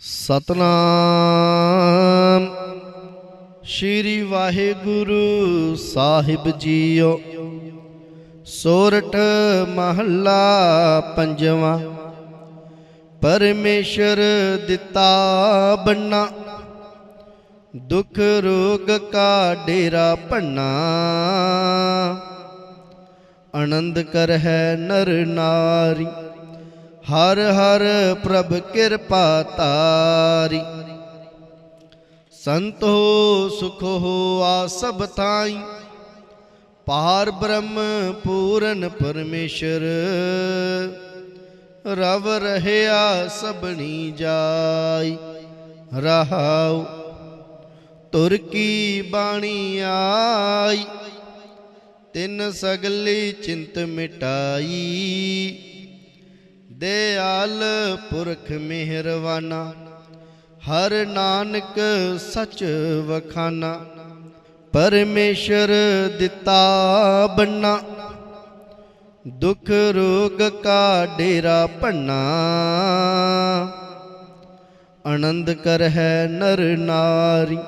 ਸਤਨਾਮ। ਸ਼੍ਰੀ ਵਾਹਿਗੁਰੂ ਸਾਹਿਬ ਜੀਓ। ਸੋਰਠ ਮਹੱਲਾ ਪੰਜਵਾਂ। ਪਰਮੇਸ਼ਰ ਦਿੱਤਾ ਬੰਨਾ। ਦੁੱਖ ਰੋਗ ਕਾ ਡੇਰਾ ਭੰਨਾ। ਆਨੰਦ ਕਰ ਹੈ ਨਰ ਨਾਰੀ। ਹਰ ਹਰ ਪ੍ਰਭ ਕਿਰਪਾ ਤਾਰੀ। ਸੰਤ ਹੋ, ਸੁਖ ਹੋ, ਆ ਸਭ ਥਾਈ। ਪਾਰ ਬ੍ਰਹਮ ਪੂਰਨ ਪਰਮੇਸ਼ਰ। ਰਵ ਰਹਿਆ ਸਭਣੀ ਜਾਈ। ਰਹਾਉ, ਤੁਰ ਕੀ ਬਾਣੀ ਆਈ। ਤਿੰਨ ਸਗਲੀ ਚਿੰਤ ਮਿਟਾਈ। ਦਿਆਲ ਪੁਰਖ ਮਿਹਰਵਾਨਾ, ਹਰ ਨਾਨਕ ਸਚ ਵਖਾਨਾ, ਪਰਮੇਸ਼ਰ ਦਿੱਤਾ ਬੰਨਾ, ਦੁੱਖ ਰੋਗ ਕਾ ਡੇਰਾ ਭੰਨਾ। ਆਨੰਦ ਕਰ ਹੈ ਨਰ ਨਾਰੀ,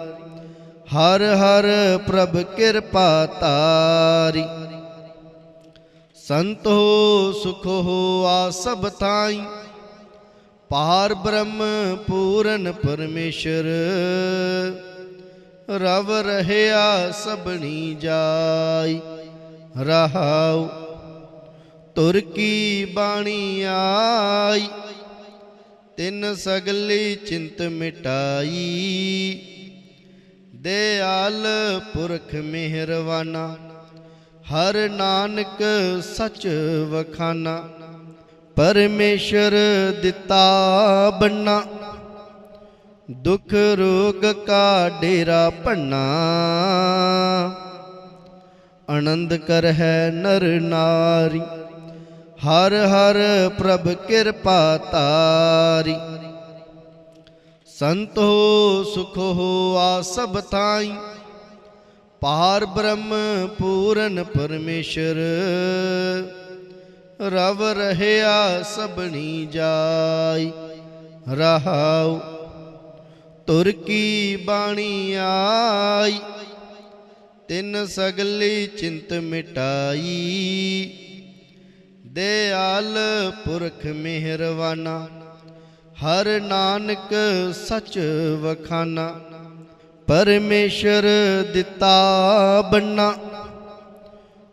ਹਰ ਹਰ ਪ੍ਰਭ ਕਿਰਪਾ ਤਾਰੀ। ਸੰਤ ਹੋ, ਸੁਖ ਹੋ ਆ ਸਭ ਤਾਈ ਪਾਰ ਬ੍ਰਹਮ ਪੂਰਨ ਪਰਮੇਸ਼ਰ, ਰਵ ਰਹਿਆ ਸਭਣੀ ਜਾਈ। ਰਹਾਉ, ਤੁਰ ਕੀ ਬਾਣੀ ਆਈ। ਤਿੰਨ ਸਗਲੀ ਚਿੰਤ ਮਿਟਾਈ। ਦਿਆਲ ਪੁਰਖ ਮਿਹਰਵਾਨਾ ਹਰ ਨਾਨਕ ਸਚ ਵਖਾਨਾ, ਪਰਮੇਸ਼ਰ ਦਿੱਤਾ ਬੰਨਾ। ਦੁੱਖ ਰੋਗ ਕਾ ਡੇਰਾ ਭੰਨਾ। ਆਨੰਦ ਕਰ ਹੈ ਨਰ ਨਾਰੀ, ਹਰ ਹਰ ਪ੍ਰਭ ਕਿਰਪਾ ਤਾਰੀ। ਸੰਤ ਹੋ, ਸੁਖ ਹੋ, ਆ ਸਭ ਥਾਈ। ਪਾਰ ਬ੍ਰਹਮ ਪੂਰਨ ਪਰਮੇਸ਼ਰ, ਰਵ ਰਹਿਆ ਸਭਣੀ ਜਾਈ, ਰਹਾਉ ਤੁਰ ਕੀ ਬਾਣੀ ਆਈ, ਤਿੰਨ ਸਗਲੀ ਚਿੰਤ ਮਿਟਾਈ, ਦਿਆਲ ਪੁਰਖ ਮਿਹਰਵਾਨਾ, ਹਰ ਨਾਨਕ ਸਚ ਵਖਾਨਾ। ਪਰਮੇਸ਼ਰ ਦਿੱਤਾ ਬੰਨਾ।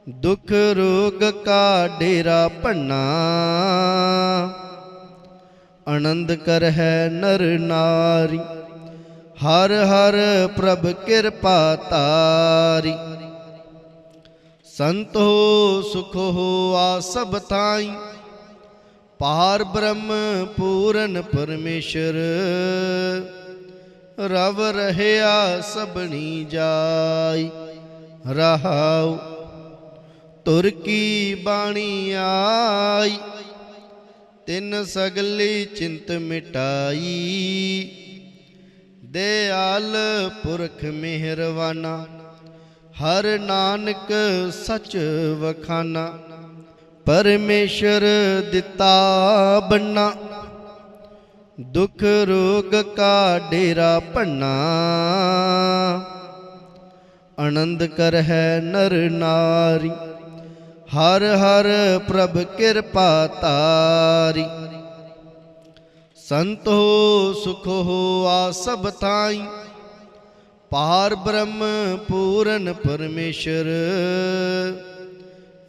ਦੁੱਖ ਰੋਗ ਕਾ ਡੇਰਾ ਭੰਨਾ। ਆਨੰਦ ਕਰ ਹੈ ਨਰ ਨਾਰੀ। ਹਰ ਹਰ ਪ੍ਰਭ ਕਿਰਪਾ ਤਾਰੀ। ਸੰਤ ਹੋ, ਸੁਖ ਹੋ, ਆ ਸਭ ਤਾਈ ਪਾਰ ਬ੍ਰਹਮ ਪੂਰਨ ਪਰਮੇਸ਼ਰ। ਰਵ ਰਹਿਆ ਸਭਣੀ ਜਾਈ, ਰਹਾਉ ਤੁਰ ਕੀ ਬਾਣੀ ਆਈ, ਤਿੰਨ ਸਗਲੀ ਚਿੰਤ ਮਿਟਾਈ। ਦਿਆਲ ਪੁਰਖ ਮਿਹਰਵਾਨਾ, ਹਰ ਨਾਨਕ ਸਚ ਵਖਾਨਾ, ਪਰਮੇਸ਼ਰ ਦਿੱਤਾ ਬੰਨਾ। ਦੁੱਖ ਰੋਗ ਕਾ ਡੇਰਾ ਭੰਨਾ। ਆਨੰਦ ਕਰ ਹੈ ਨਰ ਨਾਰੀ, ਹਰ ਹਰ ਪ੍ਰਭ ਕਿਰਪਾ ਤਾਰੀ। ਸੰਤ ਹੋ, ਸੁਖ ਹੋ, ਆ ਸਭ ਥਾਈ। ਪਾਰ ਬ੍ਰਹਮ ਪੂਰਨ ਪਰਮੇਸ਼ਰ,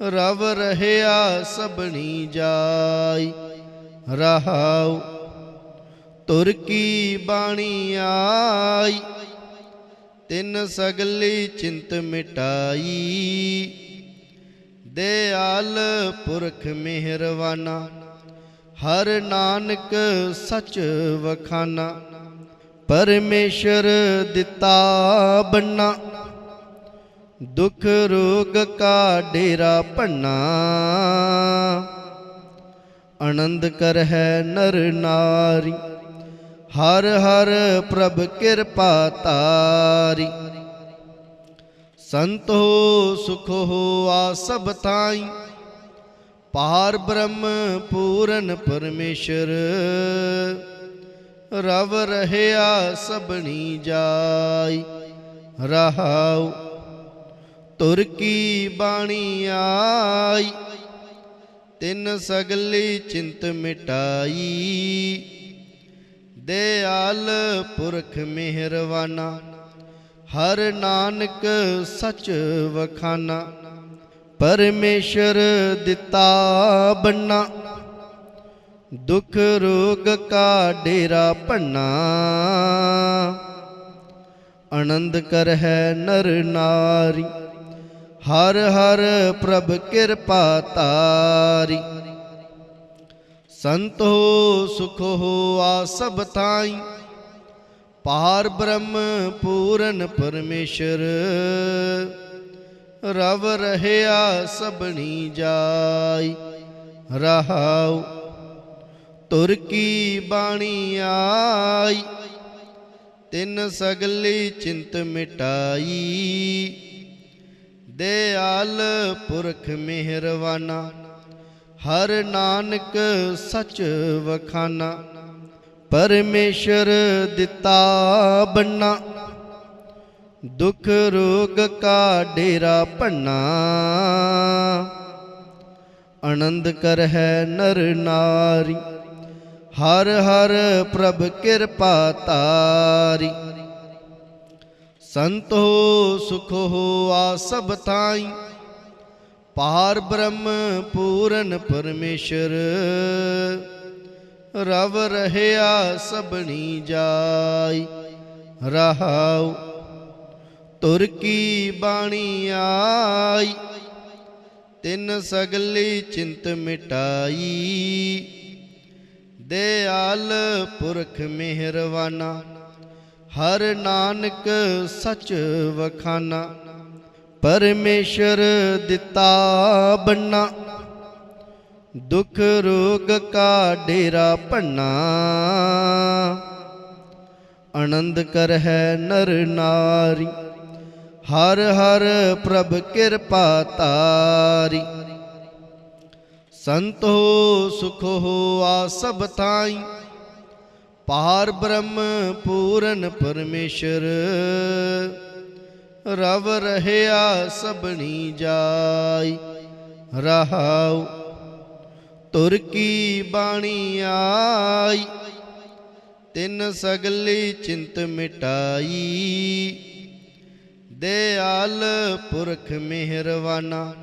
ਰਵ ਰਹਿਆ ਸਭਣੀ ਜਾਈ। ਰਹਾਉ ਤੁਰ ਕੀ ਬਾਣੀ ਆਈ? ਤਿੰਨ ਸਗਲੀ ਚਿੰਤ ਮਿਟਾਈ। ਦਿਆਲ ਪੁਰਖ ਮਿਹਰਵਾਨਾ, ਹਰ ਨਾਨਕ ਸਚ ਵਖਾਨਾ, ਪਰਮੇਸ਼ਰ ਦਿੱਤਾ ਬੰਨਾ। ਦੁੱਖ ਰੋਗ ਕਾ ਡੇਰਾ ਭੰਨਾ। ਆਨੰਦ ਕਰ ਹੈ ਨਰ ਨਾਰੀ ਹਰ ਹਰ ਪ੍ਰਭ ਕਿਰਪਾ ਤਾਰੀ। ਸੰਤ ਹੋ, ਸੁਖ ਹੋ, ਆ ਸਭ ਤਾਈ ਪਾਰ ਬ੍ਰਹਮ ਪੂਰਨ ਪਰਮੇਸ਼ਰ। ਰਵ ਰਹਿਆ ਸਭਣੀ ਜਾਈ। ਰਹਾਉ, ਤੁਰ ਕੀ ਬਾਣੀ ਆਈ। ਤਿੰਨ ਸਗਲੀ ਚਿੰਤ ਮਿਟਾਈ। ਦਿਆਲ ਪੁਰਖ ਮਿਹਰਵਾਨਾ, ਹਰ ਨਾਨਕ ਸਚ ਵਖਾਨਾ, ਪਰਮੇਸ਼ਰ ਦਿੱਤਾ ਬੰਨਾ, ਦੁਖ ਰੋਗ ਕਾ ਡੇਰਾ ਭੰਨਾ। ਆਨੰਦ ਕਰ ਹੈ ਨਰ ਨਾਰੀ, ਹਰ ਹਰ ਪ੍ਰਭ ਕਿਰਪਾ ਤਾਰੀ। ਸੰਤ ਹੋ ਸੁਖ ਹੋ ਆ ਸਭ ਥਾਈ। ਪਾਰ ਬ੍ਰਹਮ ਪੂਰਨ ਪਰਮੇਸ਼ਰ, ਰਵ ਰਹਿਆ ਸਭਣੀ ਜਾਈ। ਰਹਾਉ ਤੁਰ ਕੀ ਬਾਣੀ ਆਈ, ਤਿੰਨ ਸਗਲੀ ਚਿੰਤ ਮਿਟਾਈ। ਦਿਆਲ ਪੁਰਖ ਮਿਹਰਵਾਨਾ ਹਰ ਨਾਨਕ ਸਚ ਵਖਾਨਾ, ਪਰਮੇਸ਼ਰ ਦਿੱਤਾ ਬੰਨਾ। ਦੁਖ ਰੋਗ ਕਾ ਡੇਰਾ ਭੰਨਾ। ਆਨੰਦ ਕਰ ਹੈ ਨਰ ਨਾਰੀ, ਹਰ ਹਰ ਪ੍ਰਭ ਕਿਰਪਾ ਤਾਰੀ। ਸੰਤ ਹੋ, ਸੁਖ ਹੋ, ਆ ਸਭ ਥਾਈ। ਪਾਰ ਬ੍ਰਹਮ ਪੂਰਨ ਪਰਮੇਸ਼ਰ, ਰਵ ਰਹਿਆ ਸਭਣੀ ਜਾਈ, ਰਹਾਉ ਤੁਰ ਕੀ ਬਾਣੀ ਆਈ, ਤਿੰਨ ਸਗਲੀ ਚਿੰਤ ਮਿਟਾਈ, ਦਿਆਲ ਪੁਰਖ ਮਿਹਰਵਾਨਾ, ਹਰ ਨਾਨਕ ਸਚ ਵਖਾਨਾ। ਪਰਮੇਸ਼ਰ ਦਿੱਤਾ ਬੰਨਾ, ਦੁਖ ਰੋਗ ਕਾ ਡੇਰਾ ਭੰਨਾ। ਆਨੰਦ ਕਰ ਹੈ ਨਰ ਨਾਰੀ, ਹਰ ਹਰ ਪ੍ਰਭ ਕਿਰਪਾ ਤਾਰੀ। ਸੰਤ ਹੋ, ਸੁਖ ਹੋ ਆ ਸਭ ਥਾਈ, ਪਾਰ ਬ੍ਰਹਮ ਪੂਰਨ ਪਰਮੇਸ਼ਰ। ਰਵ ਰਹਿਆ ਸਭਣੀ ਜਾਈ, ਰਹਾਉ ਤੁਰ ਕੀ ਬਾਣੀ ਆਈ, ਤਿੰਨ ਸਗਲੀ ਚਿੰਤ ਮਿਟਾਈ। ਦਿਆਲ ਪੁਰਖ ਮਿਹਰਵਾਨਾ,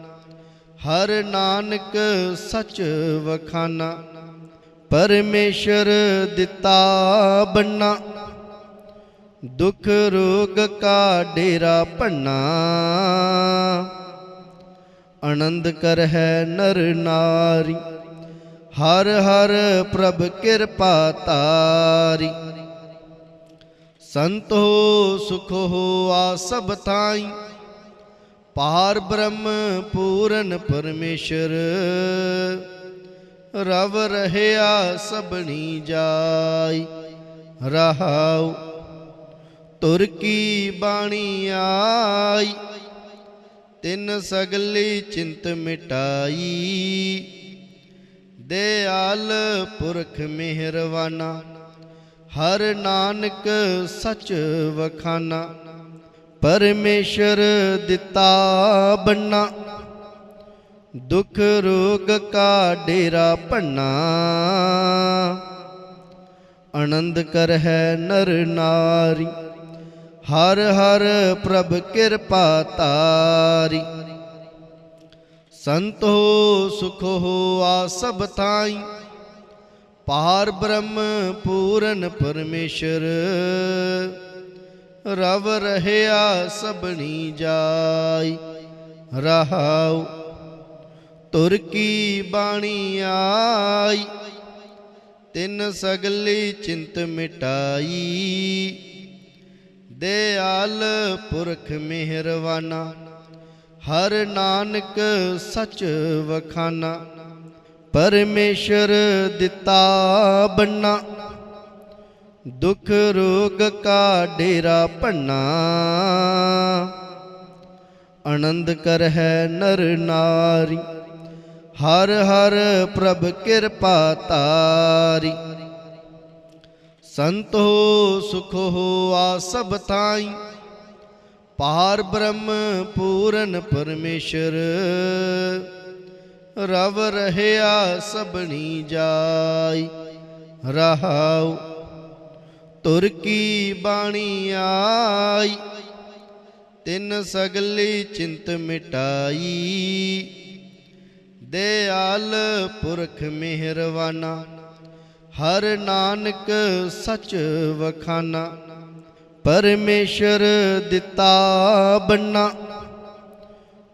ਹਰ ਨਾਨਕ ਸਚ ਵਖਾਨਾ, ਪਰਮੇਸ਼ਰ ਦਿੱਤਾ ਬੰਨਾ। ਦੁਖ ਰੋਗ ਕਾ ਡੇਰਾ ਭੰਨਾ। ਆਨੰਦ ਕਰ ਹੈ ਨਰ ਨਾਰੀ, ਹਰ ਹਰ ਪ੍ਰਭ ਕਿਰਪਾ ਤਾਰੀ। ਸੰਤ ਹੋ, ਸੁਖ ਹੋ, ਆ ਸਭ ਤਾਈ ਪਾਰ ਬ੍ਰਹਮ ਪੂਰਨ ਪਰਮੇਸ਼ਰ, ਰਵ ਰਹਿਆ ਸਭਨੀ ਜਾਈ। ਰਹਾਉ ਤੁਰ ਕੀ ਬਾਣੀ ਆਈ, ਤਿੰਨ ਸਗਲੀ ਚਿੰਤ ਮਿਟਾਈ। ਦਿਆਲ ਪੁਰਖ ਮਿਹਰਵਾਨਾ, ਹਰ ਨਾਨਕ ਸਚ ਵਖਾਨਾ। ਪਰਮੇਸ਼ਰ ਦਿੱਤਾ ਬੰਨਾ, ਦੁਖ ਰੋਗ ਕਾ ਡੇਰਾ ਭੰਨਾ। ਆਨੰਦ ਕਰ ਹੈ ਨਰ ਨਾਰੀ ਹਰ ਹਰ ਪ੍ਰਭ ਕਿਰਪਾ ਤਾਰੀ। ਸੰਤ ਹੋ, ਸੁਖ ਹੋ, ਆ ਸਭ ਤਾਈ ਪਾਰ ਬ੍ਰਹਮ ਪੂਰਨ ਪਰਮੇਸ਼ਰ। ਰਵ ਰਹਿਆ ਸਭਣੀ ਜਾਈ। ਰਹਾਉ, ਤੁਰ ਕੀ ਬਾਣੀ ਆਈ। ਤਿੰਨ ਸਗਲੀ ਚਿੰਤ ਮਿਟਾਈ। ਦਿਆਲ ਪੁਰਖ ਮਿਹਰਵਾਨਾ, ਹਰ ਨਾਨਕ ਸਚ ਵਖਾਨਾ। ਪਰਮੇਸ਼ਰ ਦਿੱਤਾ ਬੰਨਾ, ਦੁਖ ਰੋਗ ਕਾ ਡੇਰਾ ਭੰਨਾ। ਆਨੰਦ ਕਰ ਹੈ ਨਰ ਨਾਰੀ, ਹਰ ਹਰ ਪ੍ਰਭ ਕਿਰਪਾ ਤਾਰੀ। ਸੰਤ ਹੋ ਸੁਖ ਹੋ ਆ ਸਭ ਤਾਈ ਪਾਰ ਬ੍ਰਹਮ ਪੂਰਨ ਪਰਮੇਸ਼ਰ, ਰਵ ਰਹਿਆ ਸਭਣੀ ਜਾਈ। ਰਹਾਉ ਤੁਰ ਕੀ ਬਾਣੀ ਆਈ, ਤਿੰਨ ਸਗਲੀ ਚਿੰਤ ਮਿਟਾਈ। ਦਿਆਲ ਪੁਰਖ ਮਿਹਰਵਾਨਾ ਹਰ ਨਾਨਕ ਸਚ ਵਖਾਨਾ, ਪਰਮੇਸ਼ਰ ਦਿੱਤਾ ਬੰਨਾ।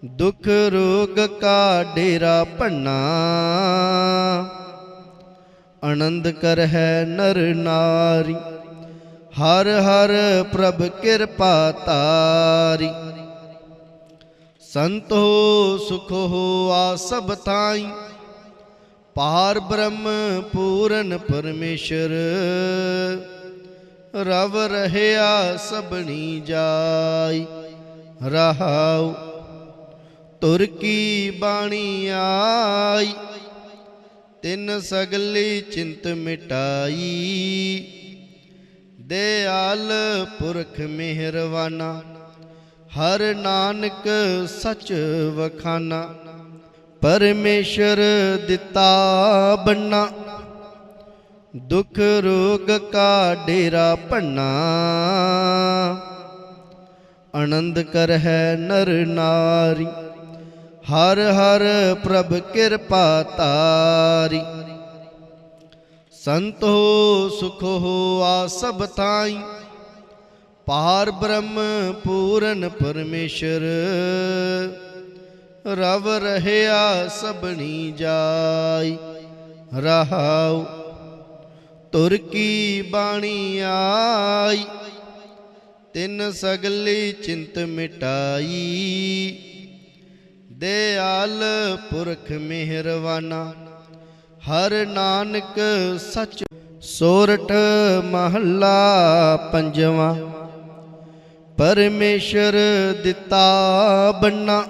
ਦੁਖ ਰੋਗ ਕਾ ਡੇਰਾ ਭੰਨਾ। ਆਨੰਦ ਕਰ ਹੈ ਨਰ ਨਾਰੀ, ਹਰ ਹਰ ਪ੍ਰਭ ਕਿਰਪਾ ਤਾਰੀ। ਸੰਤ ਹੋ, ਸੁਖ ਹੋ, ਆ ਸਭ ਥਾਈ। ਪਾਰ ਬ੍ਰਹਮ ਪੂਰਨ ਪਰਮੇਸ਼ਰ, ਰਵ ਰਹਿਆ ਸਭਣੀ ਜਾਈ, ਰਹਾਉ ਤੁਰ ਕੀ ਬਾਣੀ ਆਈ, ਤਿੰਨ ਸਗਲੀ ਚਿੰਤ ਮਿਟਾਈ, ਦਿਆਲ ਪੁਰਖ ਮਿਹਰਵਾਨਾ, ਹਰ ਨਾਨਕ ਸਚ ਵਖਾਨਾ। ਪਰਮੇਸ਼ਰ ਦਿੱਤਾ ਬੰਨਾ, ਦੁਖ ਰੋਗ ਕਾ ਡੇਰਾ ਭੰਨਾ। ਆਨੰਦ ਕਰ ਹੈ ਨਰ ਨਾਰੀ, ਹਰ ਹਰ ਪ੍ਰਭ ਕਿਰਪਾ ਤਾਰੀ। ਸੰਤ ਹੋ, ਸੁਖ ਹੋ, ਆ ਸਭ ਥਾਈ। ਪਾਰ ਬ੍ਰਹਮ ਪੂਰਨ ਪਰਮੇਸ਼ਰ ਰਵ ਰਹਿਆ ਸਭਣੀ ਜਾਈ, ਰਹਾਉ ਤੁਰ ਕੀ ਬਾਣੀ ਆਈ, ਤਿੰਨ ਸਗਲੀ ਚਿੰਤ ਮਿਟਾਈ। ਦਿਆਲ ਪੁਰਖ ਮਿਹਰਵਾਨਾ, ਹਰ ਨਾਨਕ ਸਚ ਸੋਰਠ ਮਹੱਲਾ ਪੰਜਵਾਂ, ਪਰਮੇਸ਼ਰ ਦਿੱਤਾ ਬੰਨਾ।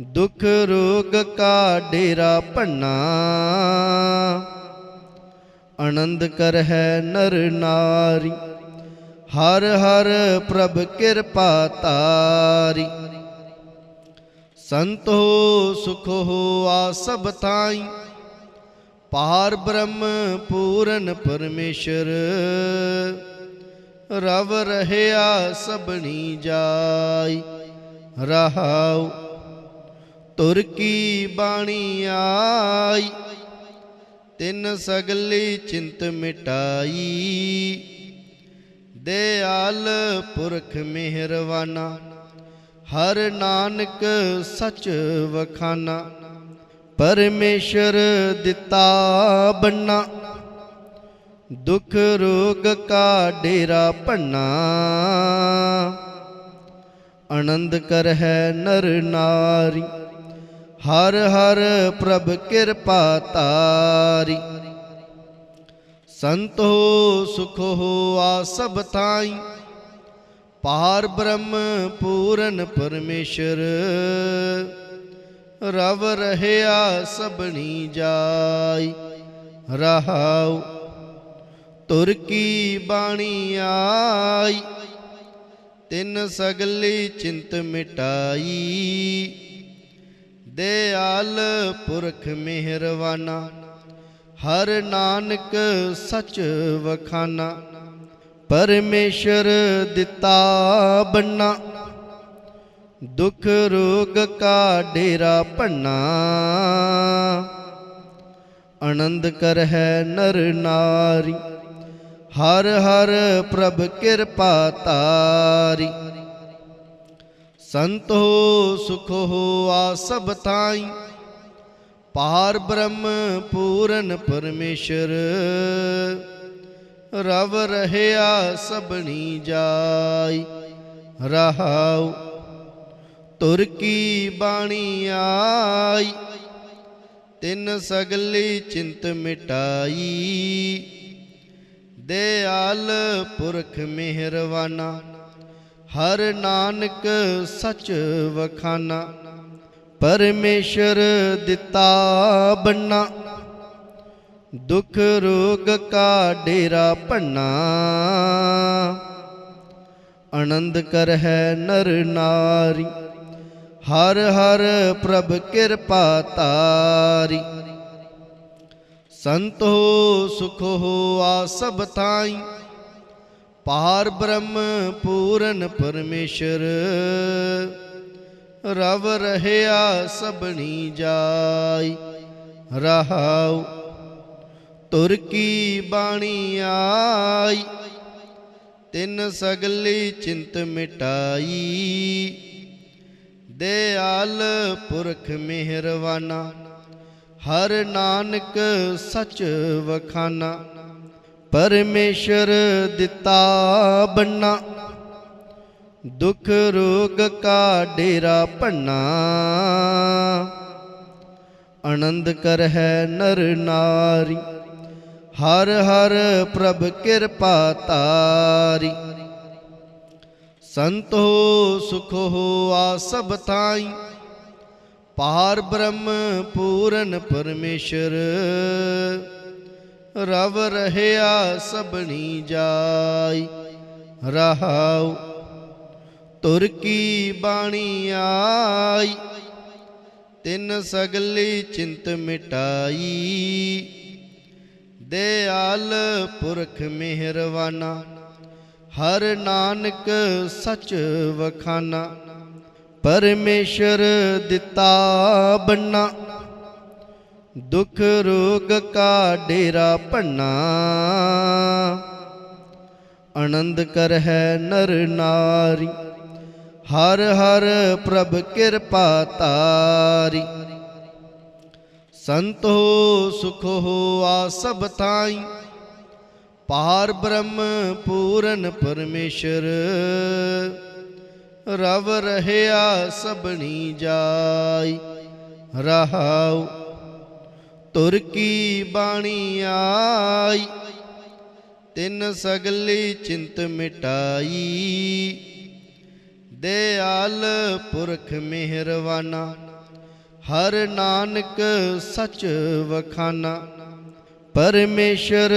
ਦੁਖ ਰੋਗ ਕਾ ਡੇਰਾ ਭੰਨਾ। ਆਨੰਦ ਕਰ ਹੈ ਨਰ ਨਾਰੀ, ਹਰ ਹਰ ਪ੍ਰਭ ਕਿਰਪਾ ਤਾਰੀ। ਸੰਤ ਹੋ, ਸੁਖ ਹੋ, ਆ ਸਭ ਤਾਈ ਪਾਰ ਬ੍ਰਹਮ ਪੂਰਨ ਪਰਮੇਸ਼ਰ, ਰਵ ਰਹਿਆ ਸਭਨੀ ਜਾਈ। ਰਹਾਉ ਤੁਰ ਕੀ ਬਾਣੀ ਆਈ? ਤਿੰਨ ਸਗਲੀ ਚਿੰਤ ਮਿਟਾਈ। ਦਿਆਲ ਪੁਰਖ ਮਿਹਰਵਾਨਾ, ਹਰ ਨਾਨਕ ਸਚ ਵਖਾਨਾ। ਪਰਮੇਸ਼ਰ ਦਿੱਤਾ ਬੰਨਾ, ਦੁਖ ਰੋਗ ਕਾ ਡੇਰਾ ਭੰਨਾ। ਆਨੰਦ ਕਰ ਹੈ ਨਰ ਨਾਰੀ ਹਰ ਹਰ ਪ੍ਰਭ ਕਿਰਪਾ ਤਾਰੀ। ਸੰਤ ਹੋ, ਸੁਖ ਹੋ, ਆ ਸਭ ਤਾਈ ਪਾਰ ਬ੍ਰਹਮ ਪੂਰਨ ਪਰਮੇਸ਼ਰ। ਰਵ ਰਹਿਆ ਸਭਣੀ ਜਾਈ। ਰਹਾਉ, ਤੁਰ ਕੀ ਬਾਣੀ ਆਈ। ਤਿੰਨ ਸਗਲੀ ਚਿੰਤ ਮਿਟਾਈ। ਦਿਆਲ ਪੁਰਖ ਮਿਹਰਵਾਨਾ, ਹਰ ਨਾਨਕ ਸਚ ਵਖਾਨਾ, ਪਰਮੇਸ਼ਰ ਦਿੱਤਾ ਬੰਨਾ, ਦੁਖ ਰੋਗ ਕਾ ਡੇਰਾ ਭੰਨਾ। ਆਨੰਦ ਕਰ ਹੈ ਨਰ ਨਾਰੀ, ਹਰ ਹਰ ਪ੍ਰਭ ਕਿਰਪਾ ਤਾਰੀ। ਸੰਤ ਹੋ ਸੁਖ ਹੋ ਆ ਸਭ ਥਾਈ। ਪਾਰ ਬ੍ਰਹਮ ਪੂਰਨ ਪਰਮੇਸ਼ਰ, ਰਵ ਰਹਿਆ ਸਭਣੀ ਜਾਈ। ਰਹਾਉ ਤੁਰ ਕੀ ਬਾਣੀ ਆਈ, ਤਿੰਨ ਸਗਲੀ ਚਿੰਤ ਮਿਟਾਈ। ਦਿਆਲ ਪੁਰਖ ਮਿਹਰਵਾਨਾ ਹਰ ਨਾਨਕ ਸਚ ਵਖਾਨਾ, ਪਰਮੇਸ਼ਰ ਦਿੱਤਾ ਬੰਨਾ। ਦੁਖ ਰੋਗ ਕਾ ਡੇਰਾ ਭੰਨਾ। ਆਨੰਦ ਕਰ ਹੈ ਨਰ ਨਾਰੀ, ਹਰ ਹਰ ਪ੍ਰਭ ਕਿਰਪਾ ਤਾਰੀ। ਸੰਤ ਹੋ, ਸੁਖ ਹੋ, ਆ ਸਭ ਥਾਈ। ਪਾਰ ਬ੍ਰਹਮ ਪੂਰਨ ਪਰਮੇਸ਼ਰ, ਰਵ ਰਹਿਆ ਸਭਣੀ ਜਾਈ, ਰਹਾਉ ਤੁਰ ਕੀ ਬਾਣੀ ਆਈ, ਤਿੰਨ ਸਗਲੀ ਚਿੰਤ ਮਿਟਾਈ, ਦਿਆਲ ਪੁਰਖ ਮਿਹਰਵਾਨਾ, ਹਰ ਨਾਨਕ ਸਚ ਵਖਾਨਾ। ਪਰਮੇਸ਼ਰ ਦਿੱਤਾ ਬੰਨਾ, ਦੁਖ ਰੋਗ ਕਾ ਡੇਰਾ ਭੰਨਾ। ਆਨੰਦ ਕਰ ਹੈ ਨਰ ਨਾਰੀ, ਹਰ ਹਰ ਪ੍ਰਭ ਕਿਰਪਾ ਤਾਰੀ। ਸੰਤ ਹੋ, ਸੁਖ ਹੋ, ਆ ਸਭ ਤਾਈ ਪਾਰ ਬ੍ਰਹਮ ਪੂਰਨ ਪਰਮੇਸ਼ਰ ਰਵ ਰਹਿਆ ਸਭਣੀ ਜਾਈ, ਰਹਾਉ ਤੁਰ ਕੀ ਬਾਣੀ ਆਈ, ਤਿੰਨ ਸਗਲੀ ਚਿੰਤ ਮਿਟਾਈ। ਦਿਆਲ ਪੁਰਖ ਮਿਹਰਵਾਨਾ, ਹਰ ਨਾਨਕ ਸਚ ਵਖਾਨਾ, ਪਰਮੇਸ਼ਰ ਦਿੱਤਾ ਬੰਨਾ। ਦੁਖ ਰੋਗ ਕਾ ਡੇਰਾ ਭੰਨਾ। ਆਨੰਦ ਕਰ ਹੈ ਨਰ ਨਾਰੀ, ਹਰ ਹਰ ਪ੍ਰਭ ਕਿਰਪਾ ਤਾਰੀ। ਸੰਤ ਹੋ, ਸੁਖ ਹੋ, ਆ ਸਭ ਥਾਈ। ਪਾਰ ਬ੍ਰਹਮ ਪੂਰਨ ਪਰਮੇਸ਼ਰ, ਰਵ ਰਹਿਆ ਸਭਨੀ ਜਾਈ। ਰਹਾਉ ਤੁਰ ਕੀ ਬਾਣੀ ਆਈ? ਤਿੰਨ ਸਗਲੀ ਚਿੰਤ ਮਿਟਾਈ। ਦਿਆਲ ਪੁਰਖ ਮਿਹਰਵਾਨਾ, ਹਰ ਨਾਨਕ ਸਚ ਵਖਾਨਾ, ਪਰਮੇਸ਼ਰ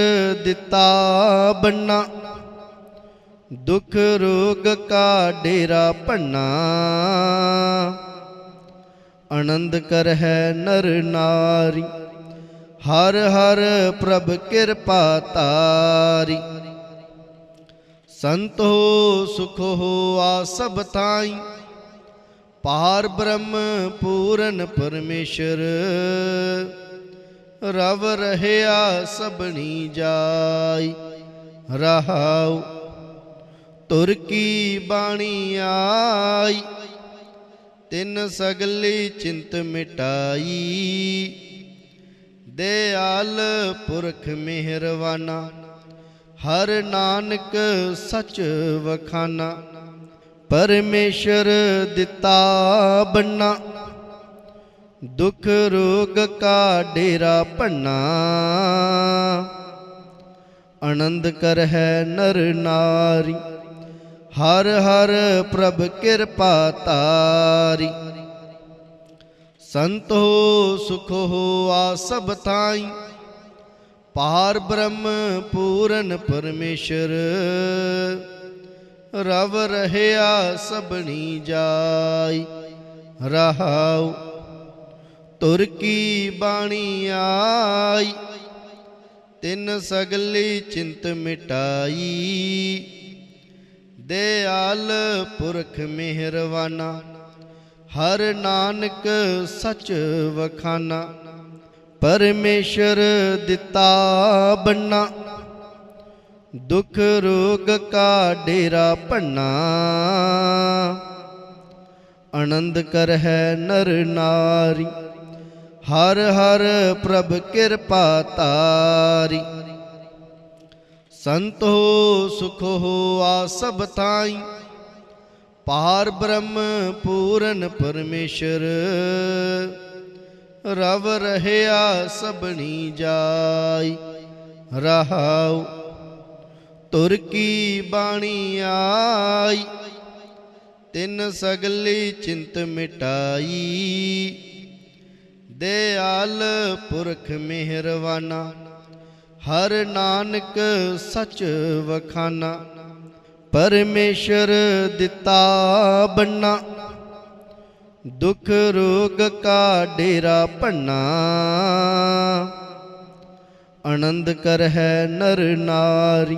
ਦਿੱਤਾ ਬੰਨਾ। ਦੁਖ ਰੋਗ ਕਾ ਡੇਰਾ ਭੰਨਾ। ਆਨੰਦ ਕਰ ਹੈ ਨਰ ਨਾਰੀ ਹਰ ਹਰ ਪ੍ਰਭ ਕਿਰਪਾ ਤਾਰੀ। ਸੰਤ ਹੋ, ਸੁਖ ਹੋ, ਆ ਸਭ ਤਾਈ ਪਾਰ ਬ੍ਰਹਮ ਪੂਰਨ ਪਰਮੇਸ਼ਰ। ਰਵ ਰਹਿਆ ਸਭਣੀ ਜਾਈ। ਰਹਾਉ, ਤੁਰ ਕੀ ਬਾਣੀ ਆਈ। ਤਿੰਨ ਸਗਲੀ ਚਿੰਤ ਮਿਟਾਈ। ਦਿਆਲ ਪੁਰਖ ਮਿਹਰਵਾਨਾ, ਹਰ ਨਾਨਕ ਸਚ ਵਖਾਨਾ, ਪਰਮੇਸ਼ਰ ਦਿੱਤਾ ਬੰਨਾ, ਦੁਖ ਰੋਗ ਕਾ ਡੇਰਾ ਭੰਨਾ। ਆਨੰਦ ਕਰ ਹੈ ਨਰ ਨਾਰੀ, ਹਰ ਹਰ ਪ੍ਰਭ ਕਿਰਪਾ ਤਾਰੀ। ਸੰਤ ਹੋ, ਸੁਖ ਹੋ ਆ ਸਭ ਥਾਈ। ਪਾਰ ਬ੍ਰਹਮ ਪੂਰਨ ਪਰਮੇਸ਼ਰ, ਰਵ ਰਹਿਆ ਸਭਣੀ ਜਾਈ। ਰਹਾਉ, ਤੁਰ ਕੀ ਬਾਣੀ ਆਈ। ਤਿੰਨ ਸਗਲੀ ਚਿੰਤ ਮਿਟਾਈ। ਦਿਆਲ ਪੁਰਖ ਮਿਹਰਵਾਨਾ ਹਰ ਨਾਨਕ ਸਚ ਵਖਾਨਾ, ਪਰਮੇਸ਼ਰ ਦਿੱਤਾ ਬੰਨਾ। ਦੁਖ ਰੋਗ ਕਾ ਡੇਰਾ ਭੰਨਾ। ਆਨੰਦ ਕਰ ਹੈ ਨਰ ਨਾਰੀ, ਹਰ ਹਰ ਪ੍ਰਭ ਕਿਰਪਾ ਤਾਰੀ। ਸੰਤ ਹੋ, ਸੁਖ ਹੋ, ਆ ਸਭ ਤਾਈ ਪਾਰ ਬ੍ਰਹਮ ਪੂਰਨ ਪਰਮੇਸ਼ਰ, ਰਵ ਰਹਿਆ ਸਭਣੀ ਜਾਈ, ਰਹਾਉ ਤੁਰ ਕੀ ਬਾਣੀ ਆਈ, ਤਿੰਨ ਸਗਲੀ ਚਿੰਤ ਮਿਟਾਈ, ਦਿਆਲ ਪੁਰਖ ਮਿਹਰਵਾਨਾ, ਹਰ ਨਾਨਕ ਸਚ ਵਖਾਨਾ। ਪਰਮੇਸ਼ਰ ਦਿੱਤਾ ਬੰਨਾ। ਦੁਖ ਰੋਗ ਕਾ ਡੇਰਾ ਭੰਨਾ। ਆਨੰਦ ਕਰ ਹੈ ਨਰ ਨਾਰੀ।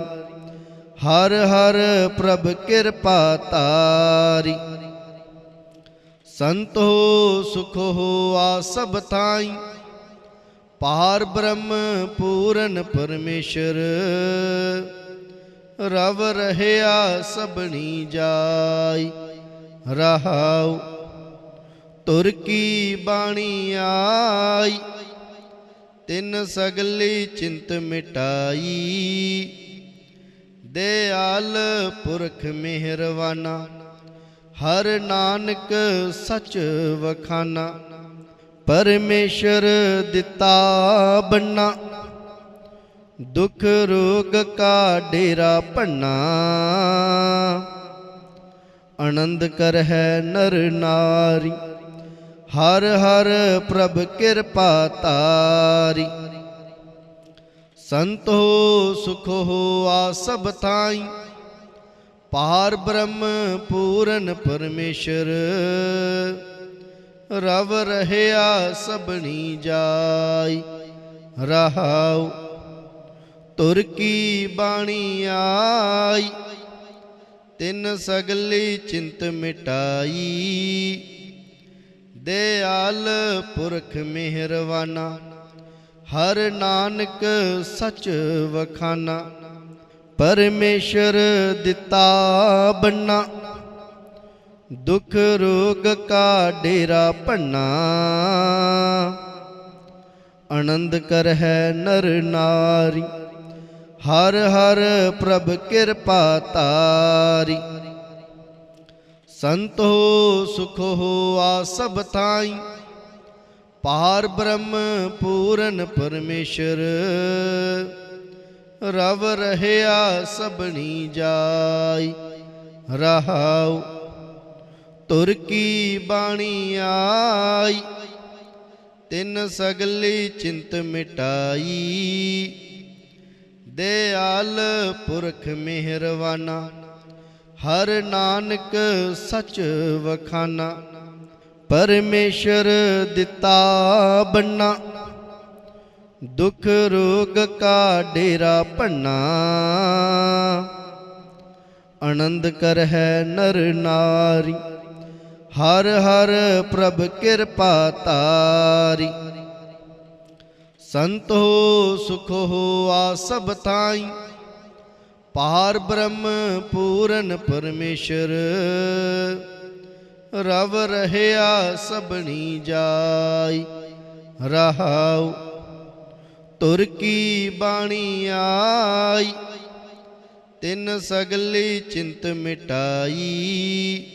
ਹਰ ਹਰ ਪ੍ਰਭ ਕਿਰਪਾ ਤਾਰੀ। ਸੰਤ ਹੋ, ਸੁਖ ਹੋ, ਆ ਸਭ ਤਾਈ ਪਾਰ ਬ੍ਰਹਮ ਪੂਰਨ ਪਰਮੇਸ਼ਰ। ਰਵ ਰਹਿਆ ਸਭਣੀ ਜਾਈ, ਰਹਾਉ ਤੁਰ ਕੀ ਬਾਣੀ ਆਈ, ਤਿੰਨ ਸਗਲੀ ਚਿੰਤ ਮਿਟਾਈ। ਦਿਆਲ ਪੁਰਖ ਮਿਹਰਵਾਨਾ, ਹਰ ਨਾਨਕ ਸਚ ਵਖਾਨਾ, ਪਰਮੇਸ਼ਰ ਦਿੱਤਾ ਬੰਨਾ। ਦੁਖ ਰੋਗ ਕਾ ਡੇਰਾ ਭੰਨਾ। ਆਨੰਦ ਕਰ ਹੈ ਨਰ ਨਾਰੀ, ਹਰ ਹਰ ਪ੍ਰਭ ਕਿਰਪਾ ਤਾਰੀ। ਸੰਤ ਹੋ, ਸੁਖ ਹੋ, ਆ ਸਭ ਥਾਈ। ਪਾਰ ਬ੍ਰਹਮ ਪੂਰਨ ਪਰਮੇਸ਼ਰ, ਰਵ ਰਹਿਆ ਸਭਣੀ ਜਾਈ। ਰਹਾਉ ਤੁਰ ਕੀ ਬਾਣੀ ਆਈ? ਤਿੰਨ ਸਗਲੀ ਚਿੰਤ ਮਿਟਾਈ। ਦਿਆਲ ਪੁਰਖ ਮਿਹਰਵਾਨਾ, ਹਰ ਨਾਨਕ ਸਚ ਵਖਾਨਾ, ਪਰਮੇਸ਼ਰ ਦਿੱਤਾ ਬੰਨਾ। ਦੁਖ ਰੋਗ ਕਾ ਡੇਰਾ ਭੰਨਾ। ਆਨੰਦ ਕਰ ਹੈ ਨਰ ਨਾਰੀ ਹਰ ਹਰ ਪ੍ਰਭ ਕਿਰਪਾ ਤਾਰੀ। ਸੰਤ ਹੋ, ਸੁਖ ਹੋ, ਆ ਸਭ ਥਾਈ। ਪਾਰ ਬ੍ਰਹਮ ਪੂਰਨ ਪਰਮੇਸ਼ਰ। ਰਵ ਰਹਿਆ ਸਭਣੀ ਜਾਈ। ਰਹਾਉ, ਤੁਰ ਕੀ ਬਾਣੀ ਆਈ। ਤਿੰਨ ਸਗਲੀ ਚਿੰਤ ਮਿਟਾਈ। ਦਿਆਲ ਪੁਰਖ ਮਿਹਰਵਾਨਾ, ਹਰ ਨਾਨਕ ਸਚ ਵਖਾਨਾ, ਪਰਮੇਸ਼ਰ ਦਿੱਤਾ ਬੰਨਾ, ਦੁਖ ਰੋਗ ਕਾ ਡੇਰਾ ਭੰਨਾ। ਆਨੰਦ ਕਰ ਹੈ ਨਰ ਨਾਰੀ, ਹਰ ਹਰ ਪ੍ਰਭ ਕਿਰਪਾ ਤਾਰੀ। ਸੰਤ ਹੋ, ਸੁਖ ਹੋ ਆ ਸਭ ਤਾਈ ਪਾਰ ਬ੍ਰਹਮ ਪੂਰਨ ਪਰਮੇਸ਼ਰ, ਰਵ ਰਹਿਆ ਸਭਣੀ ਜਾਈ। ਰਹਾਉ, ਤੁਰ ਕੀ ਬਾਣੀ ਆਈ। ਤਿੰਨ ਸਗਲੀ ਚਿੰਤ ਮਿਟਾਈ।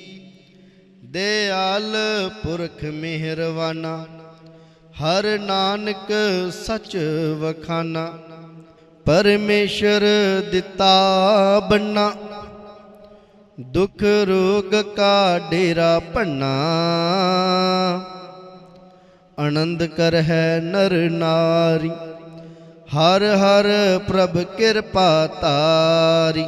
ਦਿਆਲ ਪੁਰਖ ਮਿਹਰਵਾਨਾ ਹਰ ਨਾਨਕ ਸਚ ਵਖਾਨਾ, ਪਰਮੇਸ਼ਰ ਦਿੱਤਾ ਬੰਨਾ। ਦੁਖ ਰੋਗ ਕਾ ਡੇਰਾ ਭੰਨਾ। ਆਨੰਦ ਕਰ ਹੈ ਨਰ ਨਾਰੀ, ਹਰ ਹਰ ਪ੍ਰਭ ਕਿਰਪਾ ਤਾਰੀ।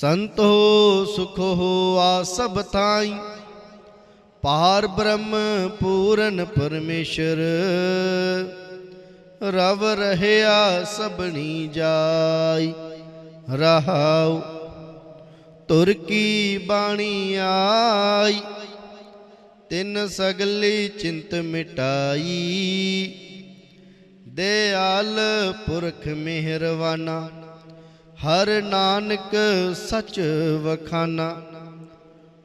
ਸੰਤ ਹੋ, ਸੁਖ ਹੋ, ਆ ਸਭ ਥਾਈ। ਪਾਰ ਬ੍ਰਹਮ ਪੂਰਨ ਪਰਮੇਸ਼ਰ, ਰਵ ਰਹਿਆ ਸਭਣੀ ਜਾਈ, ਰਹਾਉ ਤੁਰ ਕੀ ਬਾਣੀ ਆਈ, ਤਿੰਨ ਸਗਲੀ ਚਿੰਤ ਮਿਟਾਈ, ਦਿਆਲ ਪੁਰਖ ਮਿਹਰਵਾਨਾ, ਹਰ ਨਾਨਕ ਸਚ ਵਖਾਨਾ।